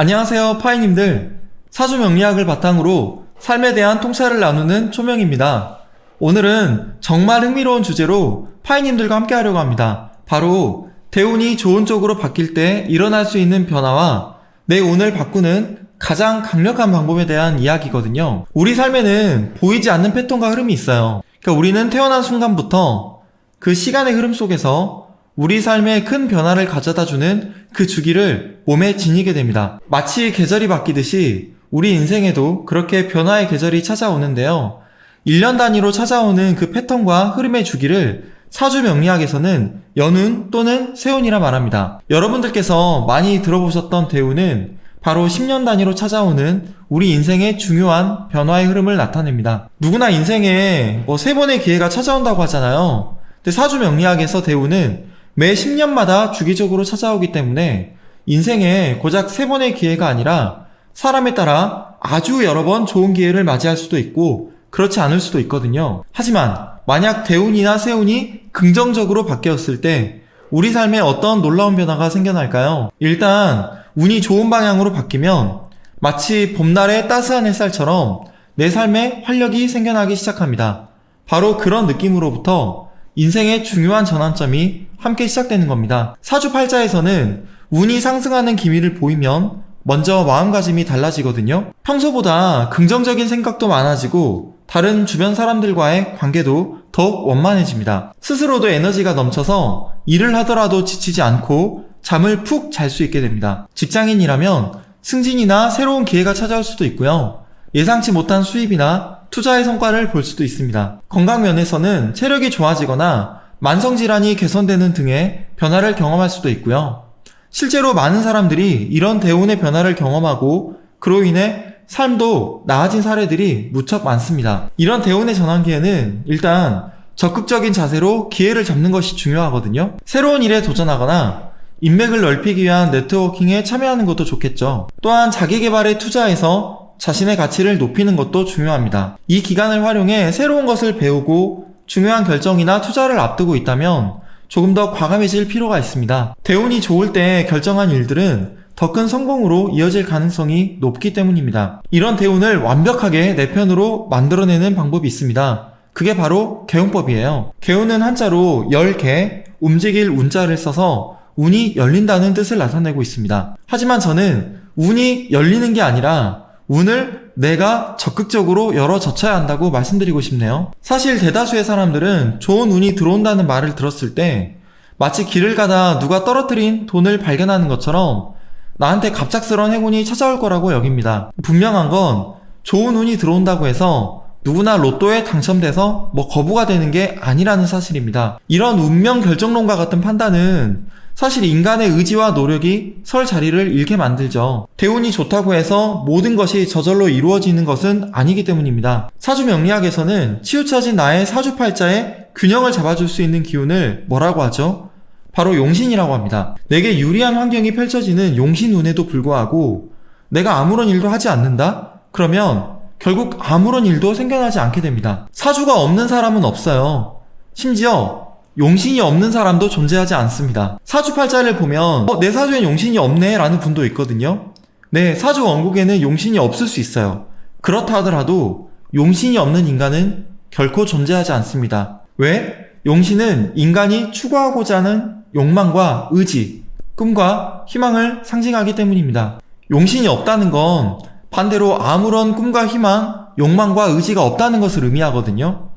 안녕하세요, 파이님들. 사주 명리학을 바탕으로 삶에 대한 통찰을 나누는 초명입니다. 오늘은 정말 흥미로운 주제로 파이님들과 함께 하려고 합니다. 바로 대운이 좋은 쪽으로 바뀔 때 일어날 수 있는 변화와 내 운을 바꾸는 가장 강력한 방법에 대한 이야기거든요. 우리 삶에는 보이지 않는 패턴과 흐름이 있어요. 그러니까 우리는 태어난 순간부터 그 시간의 흐름 속에서 우리 삶에 큰 변화를 가져다 주는 그 주기를 몸에 지니게 됩니다. 마치 계절이 바뀌듯이 우리 인생에도 그렇게 변화의 계절이 찾아오는데요. 1년 단위로 찾아오는 그 패턴과 흐름의 주기를 사주 명리학에서는 연운 또는 세운이라 말합니다. 여러분들께서 많이 들어보셨던 대운은 바로 10년 단위로 찾아오는 우리 인생의 중요한 변화의 흐름을 나타냅니다. 누구나 인생에 뭐 세 번의 기회가 찾아온다고 하잖아요. 근데 사주 명리학에서 대운은 매 10년마다 주기적으로 찾아오기 때문에 인생에 고작 세 번의 기회가 아니라 사람에 따라 아주 여러 번 좋은 기회를 맞이할 수도 있고 그렇지 않을 수도 있거든요. 하지만 만약 대운이나 세운이 긍정적으로 바뀌었을 때 우리 삶에 어떤 놀라운 변화가 생겨날까요? 일단 운이 좋은 방향으로 바뀌면 마치 봄날의 따스한 햇살처럼 내 삶에 활력이 생겨나기 시작합니다. 바로 그런 느낌으로부터 인생의 중요한 전환점이 함께 시작되는 겁니다. 사주팔자에서는 운이 상승하는 기미를 보이면 먼저 마음가짐이 달라지거든요. 평소보다 긍정적인 생각도 많아지고 다른 주변 사람들과의 관계도 더욱 원만해집니다. 스스로도 에너지가 넘쳐서 일을 하더라도 지치지 않고 잠을 푹 잘 수 있게 됩니다. 직장인이라면 승진이나 새로운 기회가 찾아올 수도 있고요. 예상치 못한 수입이나 투자의 성과를 볼 수도 있습니다. 건강 면에서는 체력이 좋아지거나 만성질환이 개선되는 등의 변화를 경험할 수도 있고요. 실제로 많은 사람들이 이런 대운의 변화를 경험하고 그로 인해 삶도 나아진 사례들이 무척 많습니다. 이런 대운의 전환기에는 일단 적극적인 자세로 기회를 잡는 것이 중요하거든요. 새로운 일에 도전하거나 인맥을 넓히기 위한 네트워킹에 참여하는 것도 좋겠죠. 또한 자기 개발에 투자해서 자신의 가치를 높이는 것도 중요합니다. 이 기간을 활용해 새로운 것을 배우고 중요한 결정이나 투자를 앞두고 있다면 조금 더 과감해질 필요가 있습니다. 대운이 좋을 때 결정한 일들은 더 큰 성공으로 이어질 가능성이 높기 때문입니다. 이런 대운을 완벽하게 내 편으로 만들어내는 방법이 있습니다. 그게 바로 개운법이에요. 개운은 한자로 열개, 움직일 운자를 써서 운이 열린다는 뜻을 나타내고 있습니다. 하지만 저는 운이 열리는 게 아니라 운을 내가 적극적으로 열어 젖혀야 한다고 말씀드리고 싶네요. 사실 대다수의 사람들은 좋은 운이 들어온다는 말을 들었을 때 마치 길을 가다 누가 떨어뜨린 돈을 발견하는 것처럼 나한테 갑작스러운 행운이 찾아올 거라고 여깁니다. 분명한 건 좋은 운이 들어온다고 해서 누구나 로또에 당첨돼서 뭐 거부가 되는 게 아니라는 사실입니다. 이런 운명 결정론과 같은 판단은 사실 인간의 의지와 노력이 설 자리를 잃게 만들죠. 대운이 좋다고 해서 모든 것이 저절로 이루어지는 것은 아니기 때문입니다. 사주 명리학에서는 치우쳐진 나의 사주팔자에 균형을 잡아줄 수 있는 기운을 뭐라고 하죠? 바로 용신이라고 합니다. 내게 유리한 환경이 펼쳐지는 용신운에도 불구하고 내가 아무런 일도 하지 않는다? 그러면 결국 아무런 일도 생겨나지 않게 됩니다. 사주가 없는 사람은 없어요. 심지어 용신이 없는 사람도 존재하지 않습니다. 사주팔자를 보면 어, 내 사주엔 용신이 없네 라는 분도 있거든요. 네, 사주 원국에는 용신이 없을 수 있어요. 그렇다 하더라도 용신이 없는 인간은 결코 존재하지 않습니다. 왜? 용신은 인간이 추구하고자 하는 욕망과 의지, 꿈과 희망을 상징하기 때문입니다. 용신이 없다는 건 반대로 아무런 꿈과 희망, 욕망과 의지가 없다는 것을 의미하거든요.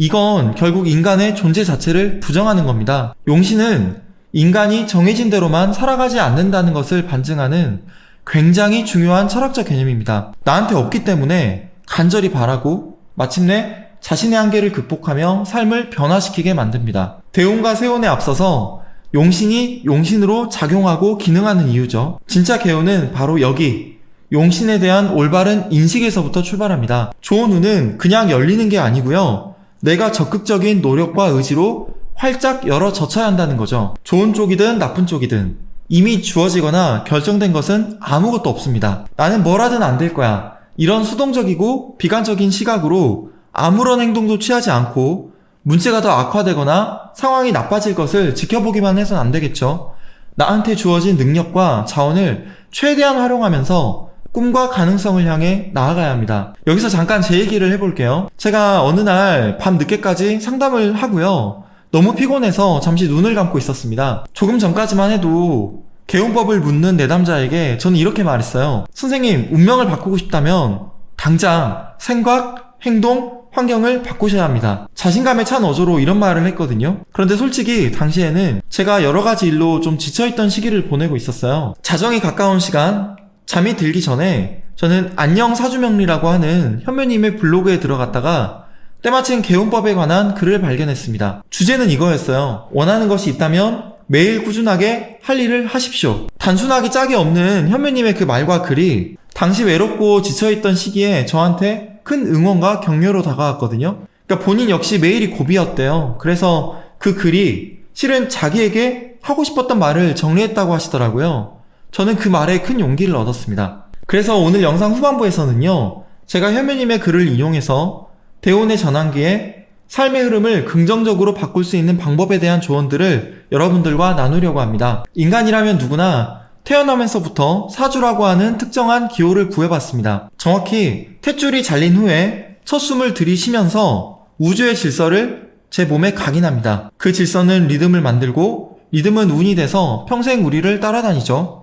이건 결국 인간의 존재 자체를 부정하는 겁니다. 용신은 인간이 정해진 대로만 살아가지 않는다는 것을 반증하는 굉장히 중요한 철학적 개념입니다. 나한테 없기 때문에 간절히 바라고 마침내 자신의 한계를 극복하며 삶을 변화시키게 만듭니다. 대운과 세운에 앞서서 용신이 용신으로 작용하고 기능하는 이유죠. 진짜 개운은 바로 여기 용신에 대한 올바른 인식에서부터 출발합니다. 좋은 운은 그냥 열리는 게 아니고요. 내가 적극적인 노력과 의지로 활짝 열어 젖혀야 한다는 거죠. 좋은 쪽이든 나쁜 쪽이든 이미 주어지거나 결정된 것은 아무것도 없습니다. 나는 뭘 하든 안 될 거야. 이런 수동적이고 비관적인 시각으로 아무런 행동도 취하지 않고 문제가 더 악화되거나 상황이 나빠질 것을 지켜보기만 해선 안 되겠죠. 나한테 주어진 능력과 자원을 최대한 활용하면서 꿈과 가능성을 향해 나아가야 합니다. 여기서 잠깐 제 얘기를 해볼게요. 제가 어느 날 밤 늦게까지 상담을 하고요. 너무 피곤해서 잠시 눈을 감고 있었습니다. 조금 전까지만 해도 개운법을 묻는 내담자에게 저는 이렇게 말했어요. 선생님, 운명을 바꾸고 싶다면 당장 생각, 행동, 환경을 바꾸셔야 합니다. 자신감에 찬 어조로 이런 말을 했거든요. 그런데 솔직히 당시에는 제가 여러 가지 일로 좀 지쳐있던 시기를 보내고 있었어요. 자정이 가까운 시간, 잠이 들기 전에 저는 안녕 사주명리라고 하는 현면님의 블로그에 들어갔다가 때마침 개운법에 관한 글을 발견했습니다. 주제는 이거였어요. 원하는 것이 있다면 매일 꾸준하게 할 일을 하십시오. 단순하기 짝이 없는 현면님의 그 말과 글이 당시 외롭고 지쳐있던 시기에 저한테 큰 응원과 격려로 다가왔거든요. 그러니까 본인 역시 매일이 고비였대요. 그래서 그 글이 실은 자기에게 하고 싶었던 말을 정리했다고 하시더라고요. 저는 그 말에 큰 용기를 얻었습니다. 그래서 오늘 영상 후반부에서는요, 제가 현면님의 글을 인용해서 대운의 전환기에 삶의 흐름을 긍정적으로 바꿀 수 있는 방법에 대한 조언들을 여러분들과 나누려고 합니다. 인간이라면 누구나 태어나면서부터 사주라고 하는 특정한 기호를 구해봤습니다. 정확히 탯줄이 잘린 후에 첫 숨을 들이쉬면서 우주의 질서를 제 몸에 각인합니다. 그 질서는 리듬을 만들고 리듬은 운이 돼서 평생 우리를 따라다니죠.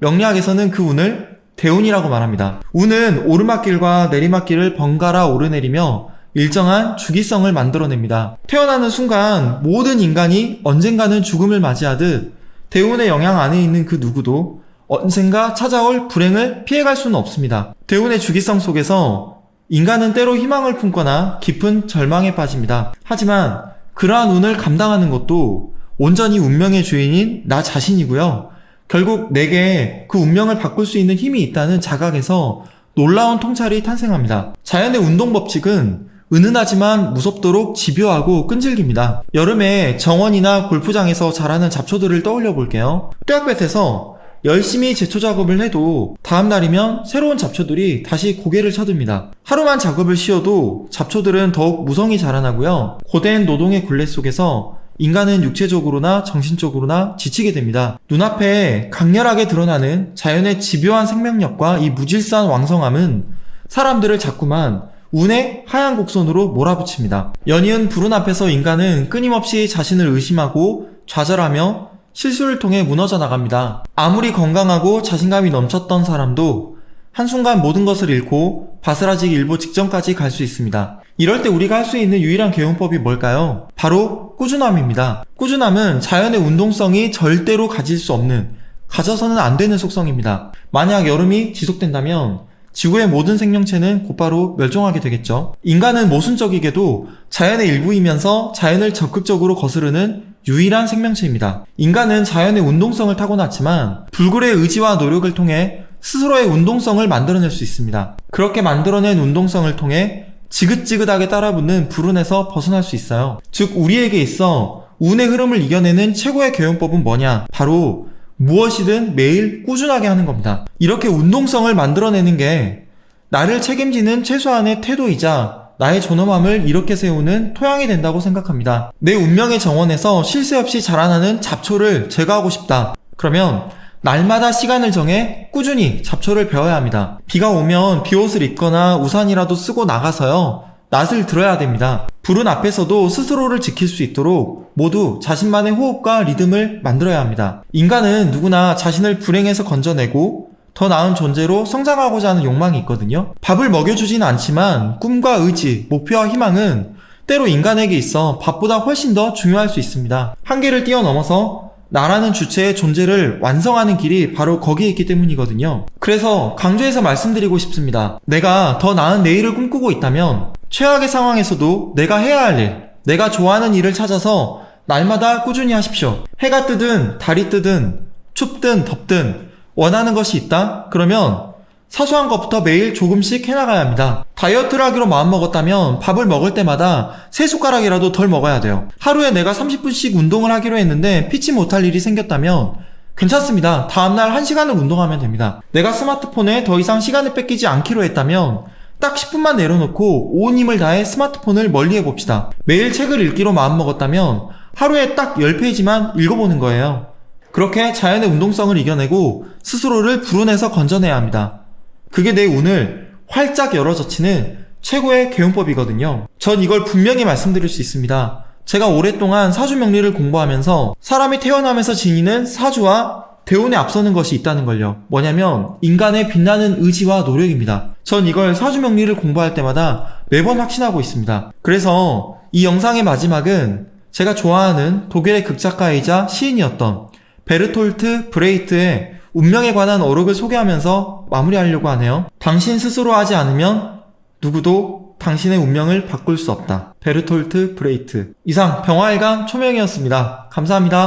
명리학에서는 그 운을 대운이라고 말합니다. 운은 오르막길과 내리막길을 번갈아 오르내리며 일정한 주기성을 만들어냅니다. 태어나는 순간 모든 인간이 언젠가는 죽음을 맞이하듯 대운의 영향 안에 있는 그 누구도 언젠가 찾아올 불행을 피해갈 수는 없습니다. 대운의 주기성 속에서 인간은 때로 희망을 품거나 깊은 절망에 빠집니다. 하지만 그러한 운을 감당하는 것도 온전히 운명의 주인인 나 자신이고요. 결국 내게 그 운명을 바꿀 수 있는 힘이 있다는 자각에서 놀라운 통찰이 탄생합니다. 자연의 운동 법칙은 은은하지만 무섭도록 집요하고 끈질깁니다. 여름에 정원이나 골프장에서 자라는 잡초들을 떠올려 볼게요. 뙤약볕에서 열심히 제초 작업을 해도 다음 날이면 새로운 잡초들이 다시 고개를 쳐듭니다. 하루만 작업을 쉬어도 잡초들은 더욱 무성히 자라나고요. 고된 노동의 굴레 속에서 인간은 육체적으로나 정신적으로나 지치게 됩니다. 눈앞에 강렬하게 드러나는 자연의 집요한 생명력과 이 무질서한 왕성함은 사람들을 자꾸만 운의 하얀 곡선으로 몰아붙입니다. 연이은 불운 앞에서 인간은 끊임없이 자신을 의심하고 좌절하며 실수를 통해 무너져 나갑니다. 아무리 건강하고 자신감이 넘쳤던 사람도 한순간 모든 것을 잃고 바스라지기 일보 직전까지 갈 수 있습니다. 이럴 때 우리가 할 수 있는 유일한 개운법이 뭘까요? 바로 꾸준함입니다. 꾸준함은 자연의 운동성이 절대로 가질 수 없는, 가져서는 안 되는 속성입니다. 만약 여름이 지속된다면 지구의 모든 생명체는 곧바로 멸종하게 되겠죠. 인간은 모순적이게도 자연의 일부이면서 자연을 적극적으로 거스르는 유일한 생명체입니다. 인간은 자연의 운동성을 타고났지만 불굴의 의지와 노력을 통해 스스로의 운동성을 만들어낼 수 있습니다. 그렇게 만들어낸 운동성을 통해 지긋지긋하게 따라붙는 불운에서 벗어날 수 있어요. 즉, 우리에게 있어 운의 흐름을 이겨내는 최고의 개운법은 뭐냐? 바로 무엇이든 매일 꾸준하게 하는 겁니다. 이렇게 운동성을 만들어내는 게 나를 책임지는 최소한의 태도이자 나의 존엄함을 이렇게 세우는 토양이 된다고 생각합니다. 내 운명의 정원에서 쉴새 없이 자라나는 잡초를 제거하고 싶다. 그러면 날마다 시간을 정해 꾸준히 잡초를 베어야 합니다. 비가 오면 비옷을 입거나 우산이라도 쓰고 나가서요. 낯을 들어야 됩니다. 불은 앞에서도 스스로를 지킬 수 있도록 모두 자신만의 호흡과 리듬을 만들어야 합니다. 인간은 누구나 자신을 불행에서 건져내고 더 나은 존재로 성장하고자 하는 욕망이 있거든요. 밥을 먹여주진 않지만 꿈과 의지, 목표와 희망은 때로 인간에게 있어 밥보다 훨씬 더 중요할 수 있습니다. 한계를 뛰어넘어서 나라는 주체의 존재를 완성하는 길이 바로 거기에 있기 때문이거든요. 그래서 강조해서 말씀드리고 싶습니다. 내가 더 나은 내일을 꿈꾸고 있다면 최악의 상황에서도 내가 해야 할 일, 내가 좋아하는 일을 찾아서 날마다 꾸준히 하십시오. 해가 뜨든 달이 뜨든 춥든 덥든 원하는 것이 있다? 그러면 사소한 것부터 매일 조금씩 해나가야 합니다. 다이어트를 하기로 마음먹었다면 밥을 먹을 때마다 세 숟가락이라도 덜 먹어야 돼요. 하루에 내가 30분씩 운동을 하기로 했는데 피치 못할 일이 생겼다면 괜찮습니다. 다음날 1시간을 운동하면 됩니다. 내가 스마트폰에 더 이상 시간을 뺏기지 않기로 했다면 딱 10분만 내려놓고 온 힘을 다해 스마트폰을 멀리 해봅시다. 매일 책을 읽기로 마음먹었다면 하루에 딱 10페이지만 읽어보는 거예요. 그렇게 자연의 운동성을 이겨내고 스스로를 불어내서 건져내야 합니다. 그게 내 운을 활짝 열어젖히는 최고의 개운법이거든요. 전 이걸 분명히 말씀드릴 수 있습니다. 제가 오랫동안 사주 명리를 공부하면서 사람이 태어나면서 지니는 사주와 대운에 앞서는 것이 있다는 걸요. 뭐냐면 인간의 빛나는 의지와 노력입니다. 전 이걸 사주 명리를 공부할 때마다 매번 확신하고 있습니다. 그래서 이 영상의 마지막은 제가 좋아하는 독일의 극작가이자 시인이었던 베르톨트 브레이트의 운명에 관한 어록을 소개하면서 마무리하려고 하네요. 당신 스스로 하지 않으면 누구도 당신의 운명을 바꿀 수 없다. 베르톨트 브레이트. 이상 병화일간 초명이었습니다. 감사합니다.